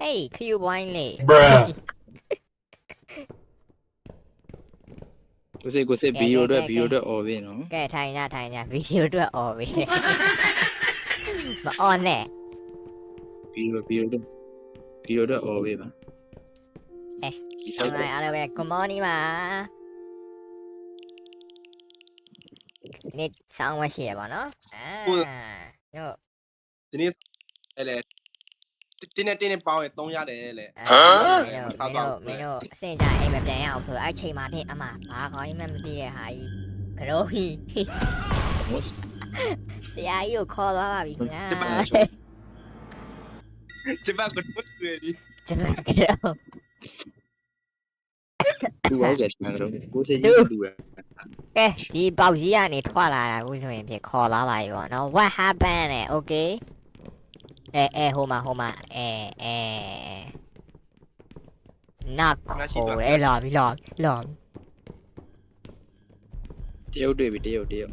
ဟေးခယူဘိုင်းလေ Bruh. ကိုစေကိုစေဘီယိုအတွက်ဘီယိုအတွက်អော်ပြီနော် ကဲထိုင်ကြထိုင်ကြဗီဒီယိုအတွက်អော်ပြီမអော်နဲ့ ဘီယိုဘီယိုအတွက်ဘီယိုအတွက်អော်ပြီပါဒီ ဆော ဆော င်း က် လိုက်အားလုံးပဲ good morning ပါနေ့ဆောင်းဝရှိရပါတော့အာ ဟုတ် ညို့ ဒီနေ့အဲ့လေ တင်းနဲ့တင်းနဲ့ပေါင်းရင်3ရတယ်လေအာမင်းတို့မင်းတို့မင်းတို့အစင်ကြအိမ်မပြန်ရအောင်ဆိုအဲ့ချိန်မှာဖြင့်အမဘာခေါင်းမှမသိတဲ့ဟာကြီးကရိုဟီဆရာကြီးကိုခေါ်သွားပါပြီခင်ဗျာဒီဘက်ကတို့တွေ့ပြီကျမကတော့သူ့ဟုတ်တယ်ကျွန်တော်တို့ကိုစေကြီးတူရကဲဒီပေါက်ကြီးကနေထွက်လာတာအခုဆိုရင်ဖြင့်ခေါ်လာပါပြီပေါ့နော် what happened လဲ okay အဲအဲဟိုမှာဟိုမှာအဲအဲနာခေါ်ရဲလာပြီလာလာတရုတ်တွေ့ပြီတရုတ်တရုတ်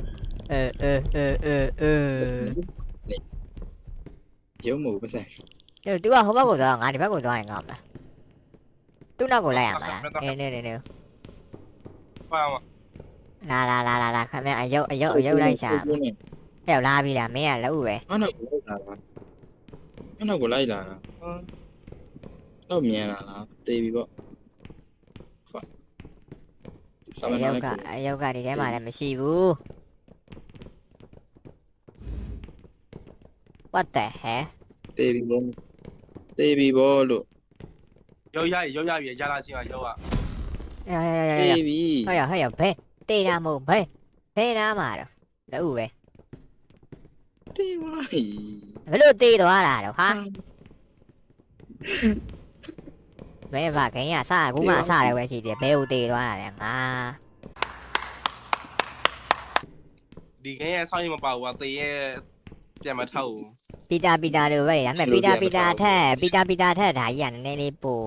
အဲအဲအဲအဲအဲရုံးမို့ပတ်စံဒီသူကဟိုဘက်ကိုသွားငါဒီဘက်ကိုသွားရင်ကောင်းမလားသူ့နောက်ကိုလိုက်ရမှာလားနေနေနေနေပါမလာလာလာလာလာခင်ဗျအယုတ်အယုတ်အယုတ်လိုက်ရှာဟဲ့လာပြီလားမင်းကလည်းဥပဲအနောက်ကိုလိုက်လာတာအ နောက်ကိုလိုက်လာတာဟာတော့မြန်လာလားတေးပြီပေါ့ဟုတ်ဆာမအယုနာတ်လေးကအယုတ်ကဒီထဲမှာလည်းမရှိဘူး what the hell တေးပြီပေါ့တေးပြီပေါ့လို့ရောက်ရရောက်ရပြီရလာချင်းကရောက်ရရရရရတေးရပြီဟဲ့ရဟဲ့ရဘဲတေးတာမဟုတ်ဘဲဘဲနာမှာတော့လည်းဥပဲတေးပါဟီ ဘယ်လိုတေးသွားတာတော့ဟာမင်းဘာခင်ရစကူမှစတယ်ပဲရှိတယ်ဘဲကိုတေးသွားတာလဲငါဒီကင်းရဲ့ဆောင်းရင်မပါဘူးကသေရဲ့ပြန်မထောက်ဘူးပီတာပီတာလိုပဲဒါပေမဲ့ပီတာပီတာထက်ပီတာပီတာထက်ဒါကြီးကနည်းနည်းလေးပို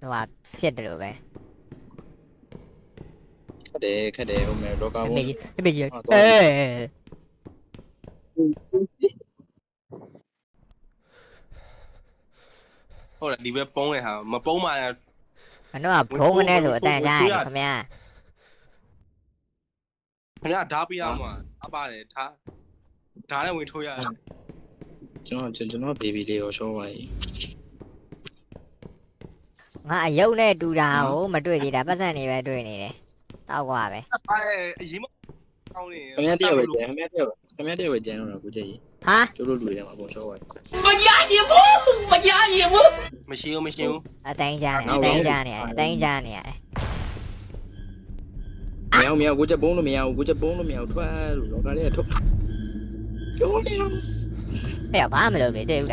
ဟိုဟာဖြစ်တယ်လို့ပဲခက်တယ်ခက်တယ်ဟိုမယ်လောကအဘုံမေကြီးအမေကြီးဟုတ်တော့အေး ဟုတ်တယ်ဒီပဲပုံးနေဟာမပုံးမှမတော့ဘုံကနေဆိုအတန်ကြားရတယ်ခင်ဗျာခင်ဗျာဓာပြရမှာအပါတယ်ဓာဓာနဲ့ဝင်ထိုးရတယ်ကျွန်တော်ကျွန်တော်ဘေဘီလေးကိုရှော့ပါ යි ငါအယုတ်နဲ့တူတာကိုမတွေ့သေးတာပတ်စံနေပဲတွေ့နေတယ်တောက်ကွာပဲအဲအရင်မကောင်းနေခင်ဗျားတယောက်ပဲကျန်ခင်ဗျားတယောက်ခင်ဗျားတယောက်ပဲကျန်တော့ကိုကြည့်ဟာကျိုး လို့လူတွေမှာပေါ့ရှော့ပါ යි မရရင်ဘူးမရရင်ဘူးမရှိဘူးမရှိဘူးအတိုင်းကြားနေအတိုင်းကြားနေအတိုင်းကြားနေရတယ်မရဘူးမရဘူးကိုချက်ပုံးလို့မရဘူးကိုချက်ပုံးလို့မရဘူးထွက်လို့လောကလေးကထုတ်ကျိုးနေတော့ဟဲ့ဘာမလုပ်လေတွေ့ဘူး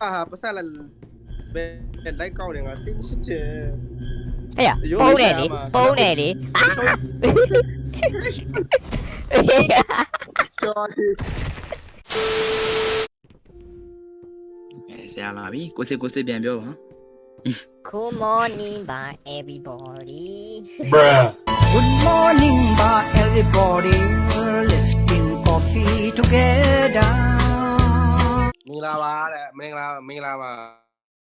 ဟာပတ်ဆက်လာဘယ်လိုက်ကောင်းနေငါစင်းရှိတယ် ဟဲ့ရပုံးတယ်လေပုံးတယ်လေ ကျော်ဒီ အဲဆရာလာပြီကိုစစ်ကိုစစ်ပြန်ပြောပါ Good morning bye everybody Bruh. Good morning, bar everybody. Let's drink coffee together. မင်္ဂလာပါတဲ့မင်္ဂလာမင်္ဂလာပါ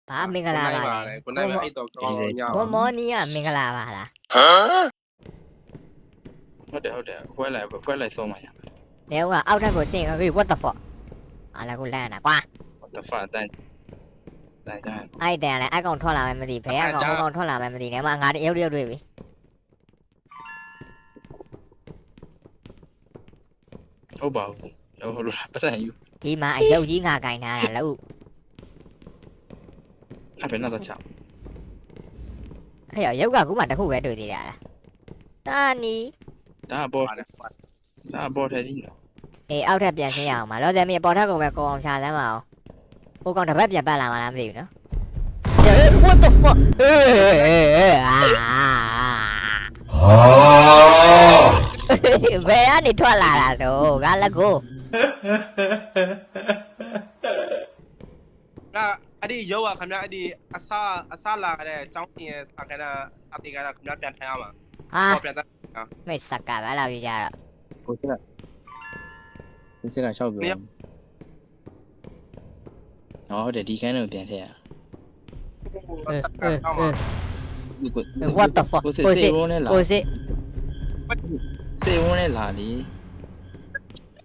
ဘာမင်္ဂလာပါလဲကိုနိုင်မအိတ်တော့ကောင်းအောင်ညောင်း Good morning ကမင်္ဂလာပါလားဟုတ်တယ်ဟုတ်တယ်ဖွဲလိုက်ဖွဲလိုက်ဆုံးပါရ။နေကအောက်ထပ်ကိုဆင်းဟေး what the fuck ။အားလည်းကိုလန့်တာကွာ what the fuck တန်တန်ကြ။အဲ့တန်လည်းအကောင်ထွက်လာမှမသိဘယ်အကောင်ဟိုကောင်ထွက်လာမှမသိနေမှာငါတရုပ်တရုပ်တွေ့ပြီဟုတ်ပါဘူးဟုတ်လို့ပတ်စံယူ။ ဒီမှာအယုတ်ကြီးငါကင်ထားတာလို့အဲ့ဘယ်နဲ့တော့ချောက်ဟဲ့ရုပ်ကခုမှတစ်ခုပဲတွေ့သေးတာလား။တာနီဒါပေါ်ပါတယ်ဒါပေါ်ထဲကြီးနော်အေးအောက်ထပ်ပြန်ဆင်းရအောင်ပါ။လောဆယ်မြေပေါ်ထပ်ကိုပဲကိုအောင်ရှာစမ်းပါအောင်။ဟိုကောင်တစ်ပတ်ပြန်ပတ်လာမှလားမသိဘူးနော်။ Hey, what the fuck အေးအာ Oh. ဘယ်ကနေထွက်လာတာတော့ငါလည်းကို ငါအအဲ့ဒီရုပ်ကခင်ဗျာအဲ့ဒီအစအစလာခဲ့တဲ့ចောင်းတင်ရဲ့စာခဏစာတင်ကတာခင်ဗျာပြန်ထိုင်ရမှာဟာဟောပြန်တက်မိတ်စက်ကပဲအဲ့လိုကြီးကြတော့ကိုစစ်ကကိုစစ်ကရှောက်ပြောဟောဟုတ်တယ်ဒီခန်းတော့ပြန်ထည့်ရစက်ကန်အောင်မှာကို what the fuck ကိုစစ်ကိုစစ်စေဝန်းနဲ့လာကိုစစ်စေဝန်းနဲ့လာ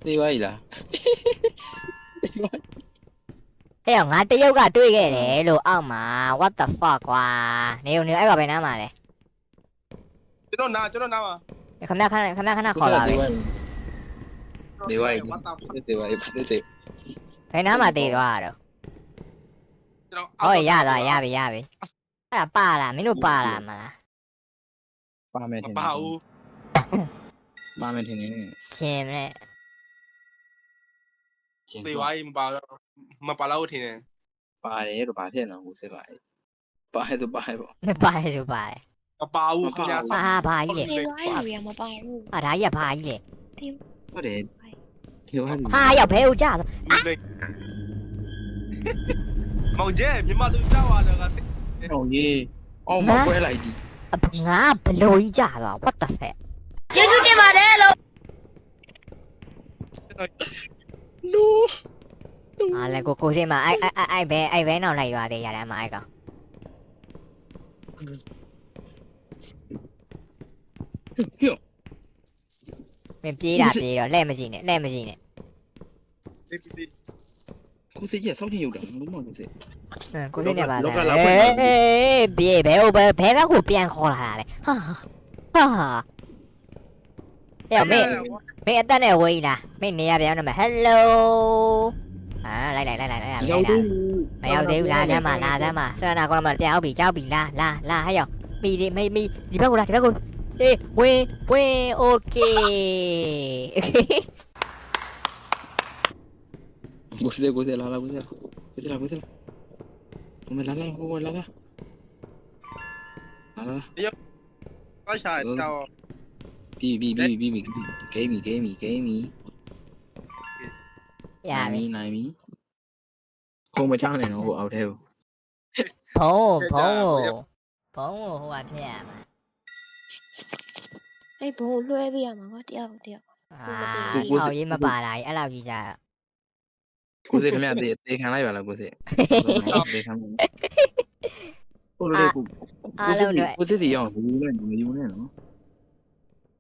လေစေဝါကြီးလားဟဲ့ငါတရုတ်ကတွေ့ခဲ့တယ်လို့အောက်မှာ what the fuck ကွာနေုံနေအဲ့ပါပဲနားမှာလေကျွန်တော်နာကျွန်တော်နာမှာခမရခဏခမရခဏခေါ်လာပြီစေဝါကြီး what the fuck စေဝါကြီးဖြစ်တယ်ဘယ်နားမှာတည်သွားတာတော့ကျွန်တော်ဟောရသွားရပြီရပြီအဲ့ဒါပါလားမင်းတို့ပါလားမလားပါမယ်ထမင်ပါဘူးပါမယ်ထင်တယ်ရှင် နဲ့သေဝါကြီးမပါတော့မပါလို့ထင်တယ်ပါတယ်တော့ဘာဖြစ်နေကိုစစ်ပါပါတယ်တော့ပါတယ်ပေါ့မပါတယ်ဆိုပါတယ်မပါဘူးခင်ဗျာဟာဘာကြီးနေလဲသွားရရမပါဘူးဟာဒါကြီးကဘာကြီးလဲဟုတ်တယ်ဒီဝါကြီးဟာရောက်ဘဲဦးကြတော့မောင်ကျဲမြန်မာလူကြောက်ရတယ်ကစိတ်အောင်ကြီးအောင်မပွဲလိုက်ဒီငါဘလို့ကြီးကြတော့ what the fuck ကျေးဇူးတင်ပါတယ်လို့ လူဟာလေကိုကိုစင်းမအဲ့အဲ့အဲ့ဘဲအဲ့ဘဲနောက်လိုက်ရွာသေးရတယ်အမအဲ့ကောင်ဟိုမင်းပြေးတာပြေးတော့လက်မကြည့်နဲ့လက်မကြည့်နဲ့ကိုစစ်ကြီးဆောက်ချင်ရုပ်တာဘူးမကိုစစ်ဟမ်ကိုစင်းနဲ့ပါလောဆကန်းလောက်ဖွင့်ပါအေးပြေးဘဲဟိုဘဲဘဲဘက်ကိုပြန်ခေါ်လာတာလေဟာဟာ மே மே எத்தனை ஒயிலா மே நியாபகம் நம்ம hello lại lại lại lại lại lại lại mày ao thiếu la ra mà la ra sao nào con mà tao bị cháu bị la la la hay không mi đi mi đi bắt con đi bắt con ê quê quê ok Gusela, gusela, la, gusela. Gusela, gusela. Come la la, come la la. La la. Io. Poi c'è il cavolo. ပြီးပြီပြီးပြီပြီးပြီဂိမ်းပြီဂိမ်းပြီဂိမ်းပြီရနိုင်ပြီပြီနိုင်ပြီခုံမချနိုင်တော့ဟိုအောက်ထဲကိုဘုံဘုံဘုံဟိုကဖြစ်ရမှာအဲ့ဘုံကိုလွှဲပေးရမှာကွာတရားကိုတရားအာဆောက်ရေးမပါတာကြီးအဲ့လောက်ကြီးကြကိုစစ်ခင်ဗျာတေတေခံလိုက်ပါလားကိုစစ်တေခံပါကိုလိုလေးကိုကိုစစ်စီရအောင်ဘူးနဲ့မယူနဲ့နော်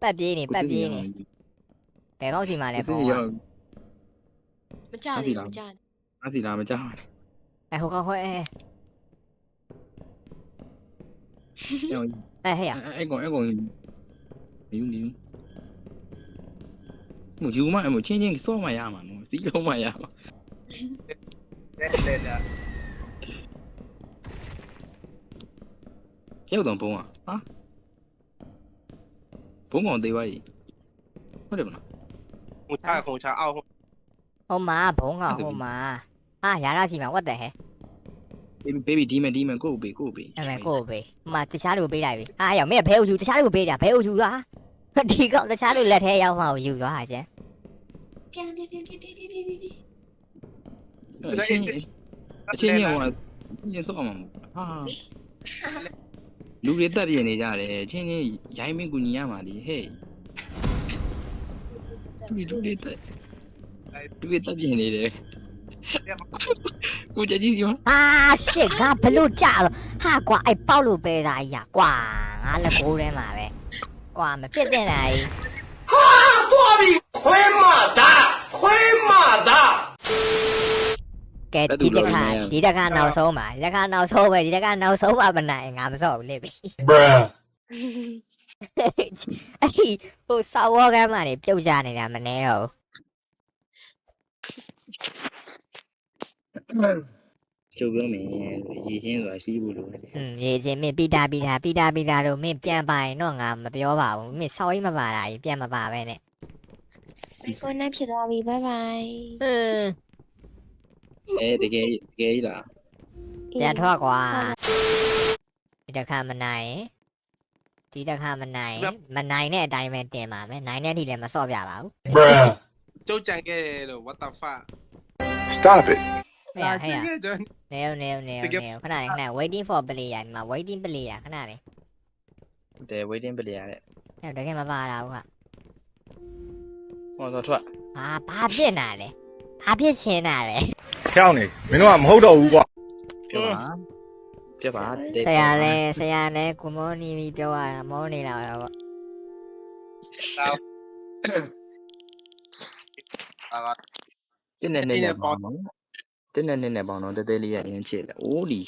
ပတ်ပြေးနေပတ်ပြေးနေဘယ်ကောက်စီမှာလဲကိုဘုံစစ်ကရောက်မကြသေးဘူးမကြအစီလာမကြောက်အဲဟိုကောက်ခွဲအဲကြောက်အဲဟဲ့ရအဲ့ကောင်အဲ့ကောင်မယူမယူမယူမအမချင်းချင်းစောမရမှာနော်စီလုံးမရမှာတဲ့တဲ့တဲ့ရောက်တော့ဘုံอ่ะဟာ ဘုံကောင်သေးပါကြီးဟုတ်တယ်မလားဟိုချာဟိုချာအောက်ဟိုမှာဘုံကဟိုမှာဟာရတာစီမှာ what the hell baby demon demon ကိုပေးကိုပေးအဲ့မဲ့ကိုပေးဟိုမှာတခြားလူပေးလိုက်ပြီအာရောက်မင်းဘဲအူယူတခြားလူပေးတာဘဲအူယူဟာဒီကောင်တခြားလူလက်ထဲရောက်မှယူသွားဟာကျန်ပြန်ပြန်ပြန်ပြန်ပြန်ပြန်ပြန်ပြန်အချင်းအချင်းချင်းဟိုချင်းစောမှာဟာလူ လူတွေတက်ပြင်းနေကြတယ်ချင်းချင်းရိုင်းမင်းကူညီရမှာလေဟေ့လူတွေလူတွေတက်လူတွေတက်ပြင်းနေတယ်ကိုကြကြီးရောအာရှစ်ငါဘလို့ကြတော့ဟာကွာအဲ့ပေါက်လို့ပဲသားကြီးอ่ะကွာငါလက်ကိုးထဲမှာပဲကွာမဖြစ်တင်တာကြီးဟာသွားပြီခွဲမတာခွဲမတာ ကဲဒီတစ်ခါဒီတစ်ခါနောက်ဆုံးပါဒီတစ်ခါနောက်ဆုံးပဲဒီတစ်ခါနောက်ဆုံးပါမနိုင်ငါမစော့ဘူးလေပြီ Bruh. အဲ့ဒီဟိုဆောက်ဝေါ်ကမ်းမှာနေပြုတ်ကြနေတာမနေတော့ကျုပ်ပြောမယ်ရေချင်းဆိုတာရှိဖို့လိုတယ်อืมရေးချင်းမင်းပိတာပိတာပိတာပိတာလို့မင်းပြန်ပါရင်တော့ငါမပြောပါဘူးမင်းဆောက်ရေးမပါတာကြီးပြန်မပါပဲနဲ့ဖုန်းနဲ့ဖြစ်သွားပြီ เอ๊ะเด็กเดี๋ยวทั่วกว่าทีจะฆ่ามันไหนทีจะฆ่ามันไหน มันไหนเนี่ยไดแมนเตมาไหมไหนเนี่ยที่เรียนมาสอบอย่าเปล่า Bruh. 쫄짱게로ฟ้า Stop it. ไม่อยากให้อะเนวเนวเนวเนวขนาดไหนขนาด waiting for เบลียนมา waiting เบลียขนาดไหน 네 웨이딩 빌리아래 เดี๋ยวเดี๋ยวแค่มาบ้าเราอะ어너วอ่าพาเพี้ยนหนาเลยพาเพี้ยนเชนหนาเลย ဖျောင်းနေမင်းတို့ကမဟုတ်တော့ဘူးကွာပြောပါပြောပါဆရာလည်းဆရာလည်းကိုမောနီပြီးပြောရတာမောနေတာပဲပေါ့အာကတင်းနေနေနဲ့ပေါင်းတင်းနေနေနဲ့ပေါင်းတော့တဲတဲလေးရအရင်ချစ်တယ်အိုးဒီ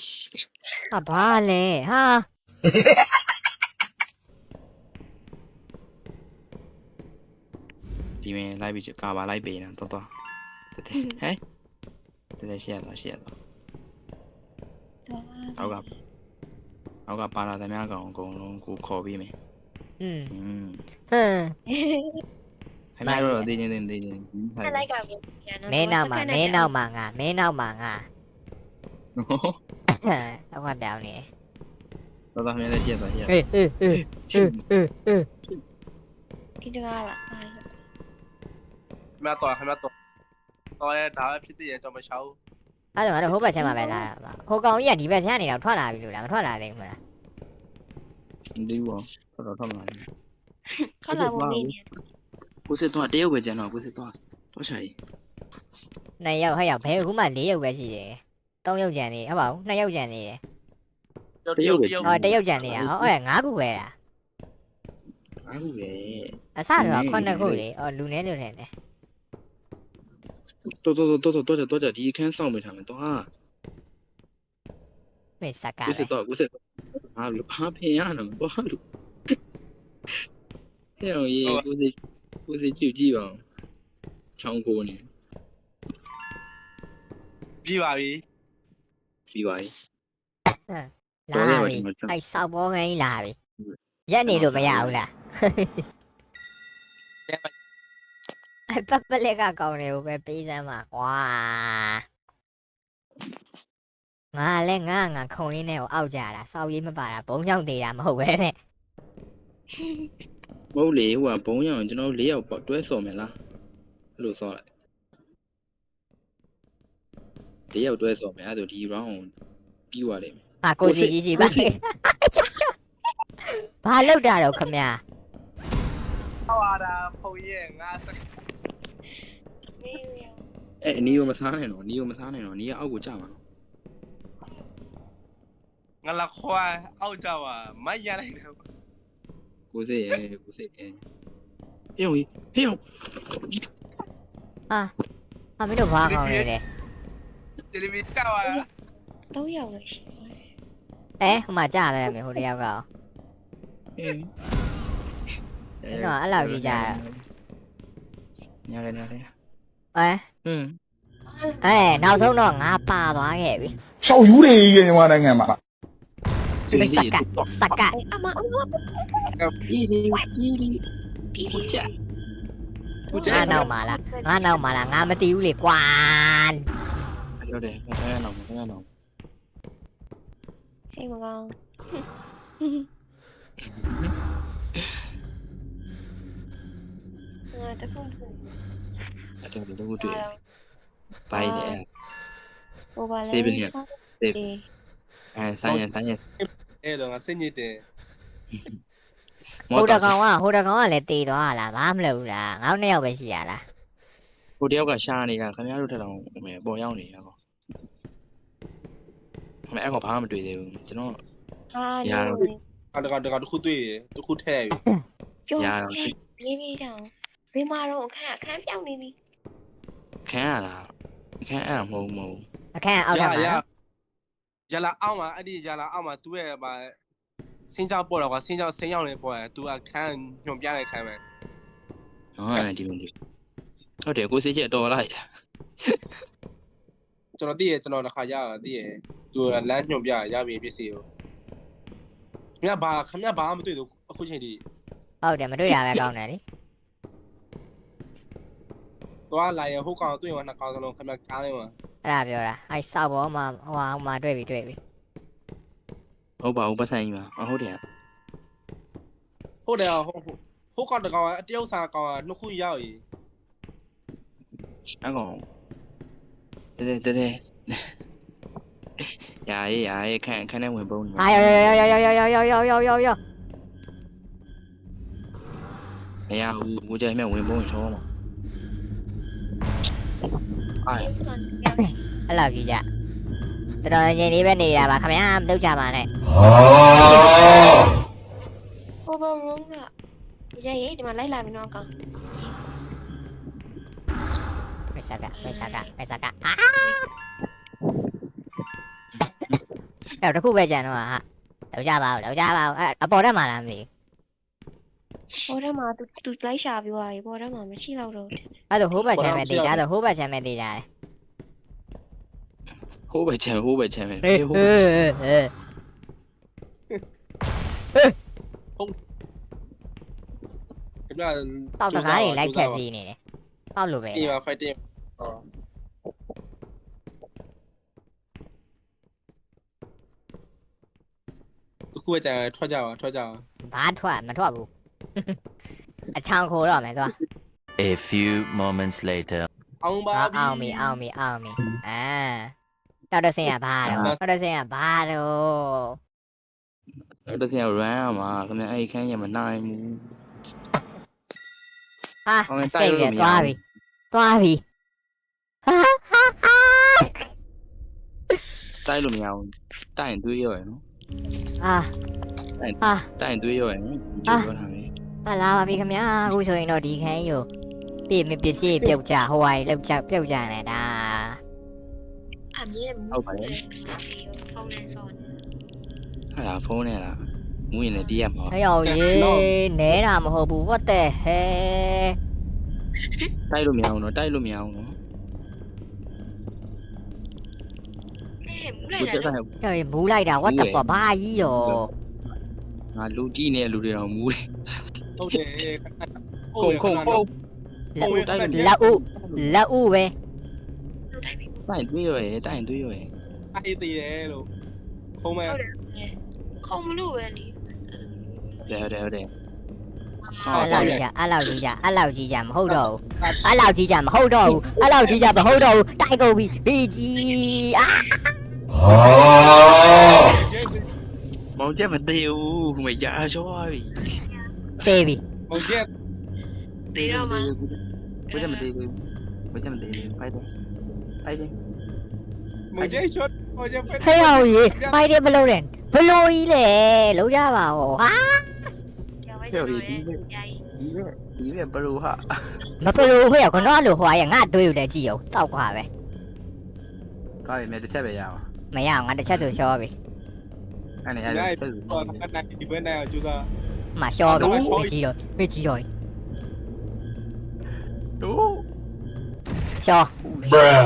ဟာဘာလဲဟာဒီမင်းလိုက်ပြီးကာပါလိုက်ပေးနေတော့တော့တဲဟဲ့ 现在卸了卸อ。เอเอากับ เอากับปลาเราแต่ไม่เอกับของกูกูขอพี่ไหมอืมอืมเออ ให้แม่รู้ดีจริงดีจริงอะไรกัไม่เน่ามาไม่เน่ามางาไม่เน่ามางาแล้ววันเดีนี้เราทำยังไงเชียร์ต่อเชียร์เออเออเออเออเออเออคิดว่าละไม่ต่อใครไม่ต่อ တော်ရဲဒါပဲဖြစ်တည်ရဲ့ကျွန်တော်မချောက်အဲ့ဒါတော့ဟိုဘက်ချမ်းမှာပဲလာတာပါဟိုကောင်ကြီးကဒီဘက်ချမ်းနေတော့ထွက်လာပြီလို့လားမထွက်လာသေးဘူးမလားဒီဘောတော်တော်ထောက်လာတယ်ခက်လာဘူးနေနေကိုစစ်တော့တရုတ်ပဲကျန်တော့ကိုစစ်တော့တော့ချာကြီးနှစ်ယောက်ဟဲ့ယောက်ဘဲအခုမှ၄ယောက်ပဲရှိတယ်၃ယောက်ကြံနေဟုတ်ပါဘူးနှစ်ယောက်ကြံနေတယ်တရုတ်တရုတ်ဟောတစ်ယောက်ကြံနေတာဟောအဲ့ငါးခုပဲလားအားခုပဲအစတော့ခုနှစ်ခုလေအော်လူနေလို့ထင်တယ် တော်တော်တော်တော်တော်တော်ဒီအခန်းဆောင်မိထားမယ်တော့ဟာမေစကားကိုလေစစ်တော့ကိုစစ်ဟာလူဟာဖင်ရနော်တော့လူဟဲ့ရေကိုစစ်ကိုစစ်ကြည့်ကြည့်ပါဦးချောင်းကိုနေပြီးပါပြီပြီးပါပြီလာပြီ အဲ့စောက်ဘောငန်းကြီးလာပြီရက်နေလို့မရဘူးလားအဲ့ပပလက်ကကောင်းတယ်ကိုပဲပေးစမ်းပါကွာငါလည်းငါငါခုံရင်းနဲ့ကိုအောက်ကြတာစောက်ရေးမပါတာဘုံကြောင့်သေးတာမဟုတ်ပဲနဲ့မဟုတ်လေဟိုကဘုံရအောင်ကျွန်တော်၄ယောက်ပေါ့တွဲဆော်မယ်လားအဲ့လိုဆော်လိုက်၄ယောက်တွဲဆော်မယ်အဲ့ဒါဒီ round ပြီးသွားလိမ့်မယ်ဟာကိုစီကြီးကြီးပါဘာလောက်တာတော့ခမညာဟောတာဖုန်ရဲ့ငါစ မေးရအဲ့အနီကိုမစားနိုင်တော့အနီကိုမစားနိုင်တော့အနီကအောက်ကိုကျမှာနော်ငါလာခွာအောက်ကြပါမိုက်ရလိုက်တယ်ကိုစစ်ရဲ့ကိုစစ်ရဲ့ဟေးဟေးဟေးဟာမင်းတို့ဘာကောင်းနေလဲတယ်လီဗီကပါလားတော့ရောက်လို့ရှိအဲဟိုမှာကြားတယ်မင်းဟိုတယောက်ကဟေးနော်အဲ့လောက်ကြီးကြားတာညာလေညာလေ အဲอืมအဲနောက်ဆုံးတော့ငါပါသွားခဲ့ပြီရှောက်ယူတွေကြီးညီမနိုင်ငံမှာဒီစကစကအမအမဒီဒီဒီဒီဘူချာဘူချာနောက်မှာလားငါနောက်မှာလားငါမတီးဘူးလေကွာဟုတ်တယ်ငါလည်းနောက်မှာငါနောက်စိတ်မကောင်းငါတခုခု အဲ့ဒါလည်းကိုတွေ့ပိုင်တယ်ဟိုပါလေစေးပင်ရစေးဒီအဲဆိုင်ရဆိုင်ရအဲ့တော့ငါစိတ်ညစ်တယ်ဟိုတကောင်ကဟိုတကောင်ကလည်းတေသွားလားဘာမလုပ်ဘူးလားငါတို့နှစ်ယောက်ပဲရှိရလားဟိုတယောက်ကရှားနေတာခင်ဗျားတို့ထက်တော့ပေါ်ရောက်နေရကောခင်ဗျာအဲ့ကောင်ဘာမှမတွေ့သေးဘူးကျွန်တော်ဟာရနိုတော့အတကတကတစ်ခုတွေ့ရတစ်ခုထဲပြီပြောရတော့ပြေးပြေးတောင်ဘယ်မှာတော့အခန်းအခန်းပြောင်းနေပြီ ခံရလားခံအဲ့မဟုတ်မဟုတ်အခန်းအောက်ထပ်မှာနော်ရလာအောင်မှာအဲ့ဒီရလာအောင်မှာသူ့ရဲ့ဗာစင်းကြောက်ပေါ်တော့ကစင်းကြောက်ဆင်းရောက်နေပေါ်တယ်သူကခန်းညွန်ပြတဲ့ခန်းပဲဟုတ်ဒီမဒီဟုတ်တယ်ကိုစေးချက်တော်လိုက်ကျွန်တော်တည့်ရကျွန်တော်တစ်ခါရတာတည့်ရသူကလမ်းညွန်ပြရပြီပစ္စည်းကိုခမဘာခမဘာမတွေ့တော့အခုချိန်ထိဟုတ်တယ်မတွေ့တာပဲကောင်းတယ်လေ သွားလာရင်ဟိုကောင်တွေ့ရင်နှစ်ကောင်စလုံးခမကားလေးမှာအဲ့ဒါပြောတာအဲ့စောက်ဘောမှာဟိုဟာဟိုမှာတွေ့ပြီတွေ့ပြီဟုတ်ပါဘူးပတ်ဆိုင်ကြီးပါဟုတ်တယ်ဟုတ်တယ်ဟိုဟိုကောင်တကောင်အတယောက်စာကောင်ကနှစ်ခုရောက်ပြီအကောင်တဲတဲတဲရာရေးရာရေးခန့်ခန့်နဲ့ဝင်ပုံးနေအာယောယောယောယောယောယောယောယောယောယောမရဘူးကိုကြိုင်မဲ့ဝင်ပုံးချောမှာအိုင်အဲ့လောက်ကြီးကြတော်တော်ငြိမ်လေးပဲနေတာပါခင်ဗျာမ Anh ừ. làm gì vậy? Rồi nhìn đi bên này là bà 카메라 한번 들자마네. Oba runga. Ujai di mana lain minum kau. Mesaka, mesaka, mesaka. Đâu nó khu về chà nó à Đậu ra vào, đậu ra vào à, Ở bò đó mà làm gì ဘောထဲမှာ तू तू လိုက်ရှာပြီးသွားပြီဘောထဲမှာမရှိတော့တော့ဘူးအဲ့ဒါဟိုးဘက်ချမ်းပဲတေးကြတော့ဟိုးဘက်ချမ်းပဲတေးကြတယ်ဟိုးပဲချမ်းဟိုးပဲချမ်းပဲဟေးဟိုးဟေးပဲဟေးခင်ဗျာတောက်တကားတွေလိုက်ဖြတ်စီနေတယ်တောက်လို့ပဲဒီမှာ fighting အော်တခုပဲကြာထွက်ကြပါထွက်ကြပါဘာထွက်မထွက်ဘူး 啊，仓库了没是吧？A few moments later. 啊，奥米，奥米，奥米，哎，到这谁也怕了，到这谁也怕了。တော့တစ်ဆင်ရွမ်းရမှာခင်ဗျအဲ့ဒီခန်းရမနိုင်ဘူး啊အောင်းနဲ့，တိုက်谁လို့也လို့မရဘူး抓皮，抓皮。啊哈哈！တိုက်လို့မရဘူးတိုက်ရင်တွေးရရယ်နော်啊တိုက်啊တိုက်ရင်တွေးရရယ်နော်ဒီလိုပြောတာလေ ပဲဟာလာပါပြီခင်ဗျာအခုဆိုရင်တော့ဒီခန်းကြီးကိုပြည့်မပစ္စည်းပြုတ်ကြဟိုဟာကြီးလောက်ကြပြုတ်ကြနေတာအမြဲဟုတ်ပါတယ်ဖုန်းနဲ့ဆောင်းဟာလားဖုန်းနဲ့လားမူးရင်လည်းပြေးရမှာဟဲ့ရောက်ရေနဲတာမဟုတ်ဘူး what the hell တိုက်လို့မရအောင်နော်တိုက်လို့မရအောင်နော်အဲမူးလိုကိုက်ကျတာက်နော်ဆိုင်ဟဲ့မူးလိုက်တာ what the fuck ဘာကြီးတော့ငါလူကြည့်နေတဲ့လူတွေတော့မူးတယ် Không không không? Là u, là u, là u về. Tại tôi về tại tôi rồi. Ai tì đấy luôn Không em. Không luôn về đi. Đều đều đều À lao gì dạ, à lao gì dạ, à lao gì dạ mà hô đồ. À lao gì dạ mà hô đồ, à lao gì dạ mà hô đồ. Tại cầu bị, bị gì? À. Máu chết mà tiêu, mày già số ơi တေးပြီဟုတ်ကဲ့တေးတော့မှာဘယ်ကြမတေးဘူးဘယ်ကြမတေးဘူးဖိုက်တယ်ဖိုက်တယ် मुझे शॉट मुझे पर ဟဲ့ဟောင်ရေဖိုက်တယ်ဘလို့လဲဘလို့ကြီးလဲလုံးကြပါဟောဟာကြောက်ပဲကျွန်တော်ရဲ့ဆရာကြီးဒီဘက်ဒီဘက်ဘလို့ဟာမပလို့ဟဲ့ကွနော်လို့ဟွာရဲ့ငါတွေးอยู่လဲကြည့်အောင်တောက်ခွာပဲကောင်းပြီမြေတစ်ချက်ပဲရအောင်မရအောင်ငါတစ်ချက်ဆိုရှော့ပြီအဲ့နေအဲ့ဒါတစ်ချက်ဆို और हमारा night depend है जो सा မရှောပြီဘီကြီးတော့ဘီကြီးတော့တို့ရှော Bruh.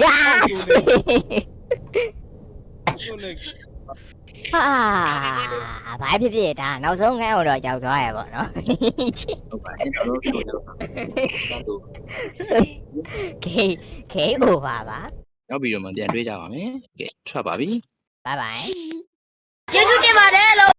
ငါခုနေဟာဘာဖြစ်ဖြစ်ဒါနောက်ဆုံးငန်းကိုတော့ကြောက်သွားရပေါ့နော်ဟုတ်ပါအဲ့တော့တို့တို့တို့ခေခေအိုပါပါနောက်ပြီးတော့မှပြန်တွေးကြပါမယ်ကဲထွက်ပါပြီဘိုင်ဘိုင်ကျေးဇူးတင်ပါတယ်လို့